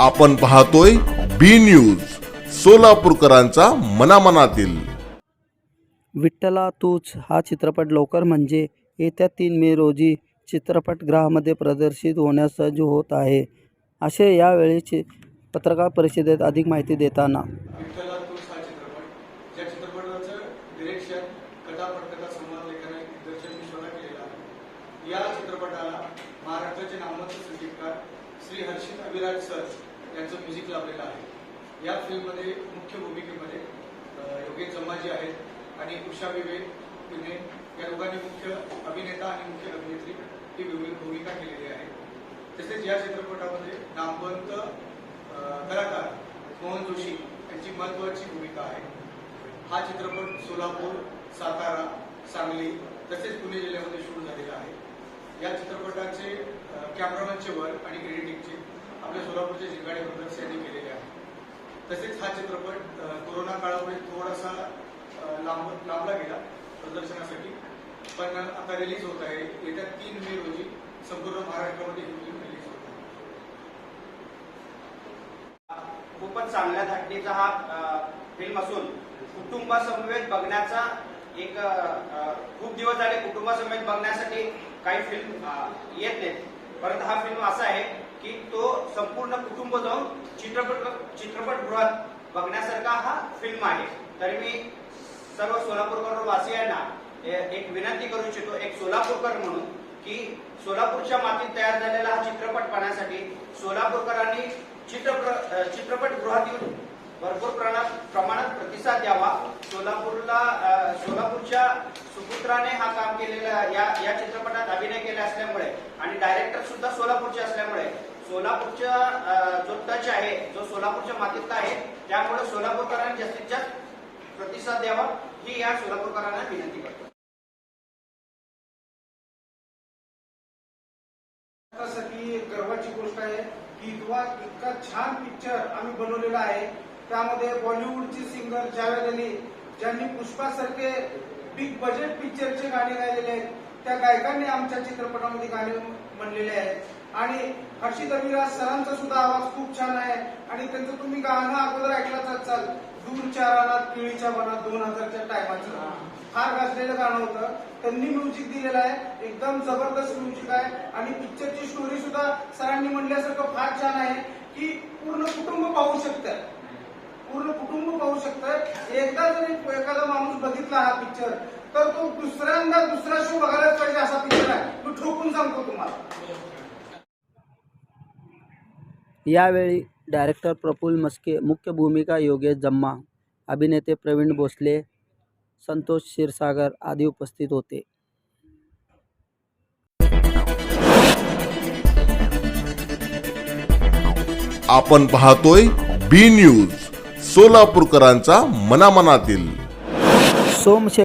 आपण पाहतोय बी न्यूज सोलापूरकरांचा मनामनातील. विठ्ठला तूच हा चित्रपट लवकर म्हणजे येत्या तीन मे रोजी चित्रपटगृहामध्ये प्रदर्शित होण्यास सज्ज होत आहे. असे यावेळी पत्रकार परिषदेत अधिक माहिती देताना. विठ्ठला तूच हा चित्रपट. ज्या चित्रपटाचं डिरेक्शन कथा पटकथा संवाद लेखन दिग्दर्शन विश्वाला केलेलं आहे या चित्रपटाला महाराष्ट्राचे नामवंत संगीतकार श्री हर्षित अभिराज सर यांचं म्युझिक लाभलेलं आहे. या फिल्ममध्ये मुख्य भूमिकेमध्ये योगेश जम्माजी आहेत आणि उषा विवेक पुणे. या दोघांनी मुख्य अभिनेता आणि मुख्य अभिनेत्री ही भूमिका केलेली आहे. तसेच या चित्रपटामध्ये नामवंत कलाकार मोहन जोशी यांची महत्वाची भूमिका आहे. हा चित्रपट सोलापूर सातारा सांगली तसेच पुणे जिल्ह्यामध्ये शूट झाला. या चित्रपटाचे कॅमेरामनचे वर वर्क आणि एडिटिंगचे आपल्या सोलापूरचे जिंगाडे ब्रदर्स यांनी केलेले आहे. तसेच हा चित्रपट कोरोना काळामुळे थोडासा लांब लांबला गेला प्रदर्शनासाठी. पण आता रिलीज होत आहे. येत्या तीन मे रोजी संपूर्ण महाराष्ट्रामध्ये ही फिल्म रिलीज होत आहे. खूपच चांगल्या धाटणीचा हा फिल्म असून कुटुंबासमवेत बघण्याचा एक खूप दिवस झाले कुटुंबासमवेत बघण्यासाठी काही फिल्म येत नाहीत. परंतु हा फिल्म असा आहे की तो संपूर्ण कुटुंब जाऊन चित्रपट चित्रपटगृहात बघण्यासारखा हा फिल्म आहे. तरी मी सर्व सोलापूरकर वासियांना एक विनंती करू इच्छितो एक सोलापूरकर म्हणून की सोलापूरच्या मातीत तयार झालेला हा चित्रपट पाहण्यासाठी सोलापूरकरांनी चित्रपट चित्रपटगृहात येऊन भरपूर प्रमाणात प्रतिसाद द्यावा. सोलापूरला सोलापूरच्या सुपुत्राने हा काम केलेला या या चित्रपटात अभिनय केला असल्यामुळे आणि डायरेक्टर सुद्धा सोलापूरचे असल्यामुळे. सोलापूरच्या जो टच आहे जो सोलापूरच्या मातीतला आहे त्यामुळे सोलापूरकरांनी जास्तीत जास्त प्रतिसाद द्यावा. ही या सोलापूरकरांना विनंती करतो. की गर्वाची गोष्ट आहे की इतका छान पिक्चर आम्ही बनवलेला आहे. त्यामध्ये बॉलिवूडचे सिंगर जावेद अली ज्यांनी पुष्पासारखे बिग बजेट पिक्चरचे गाणे गायलेले आहेत त्या गायकांनी आमच्या चित्रपटामध्ये गाणे म्हणलेले आहेत. आणि हर्षित अभिराज सरांचा सुद्धा आवाज खूप छान आहे. आणि त्यांचं तुम्ही गाणं अगोदर ऐकलाच असाल दूरच्या रानात केळीच्या वनात दोन हजारच्या टायमाचं फार गाजलेलं गाणं होतं. त्यांनी म्युझिक दिलेलं आहे. एकदम जबरदस्त म्युझिक आहे. आणि पिक्चरची स्टोरी सुद्धा सरांनी म्हणल्यासारखं फार छान आहे की पूर्ण कुटुंब पाहू शकतं. पूर्ण कुटुंब पाहू शकतं एकदा जरी एखादा माणूस बघितला हा पिक्चर तर तो दुसऱ्यांदा दुसरा शो बघायलाच पाहिजे असा पिक्चर आहे. मी ठोकून सांगतो तुम्हाला. यावेळी डायरेक्टर प्रफुल्ल मस्के मुख्य भूमिका योगेश जम्मा अभिनेते प्रवीण भोसले संतोष क्षीरसागर आदी उपस्थित होते. आपण पाहतोय बी न्यूज सोलापूरकरांचा मनामनातील. सोमशे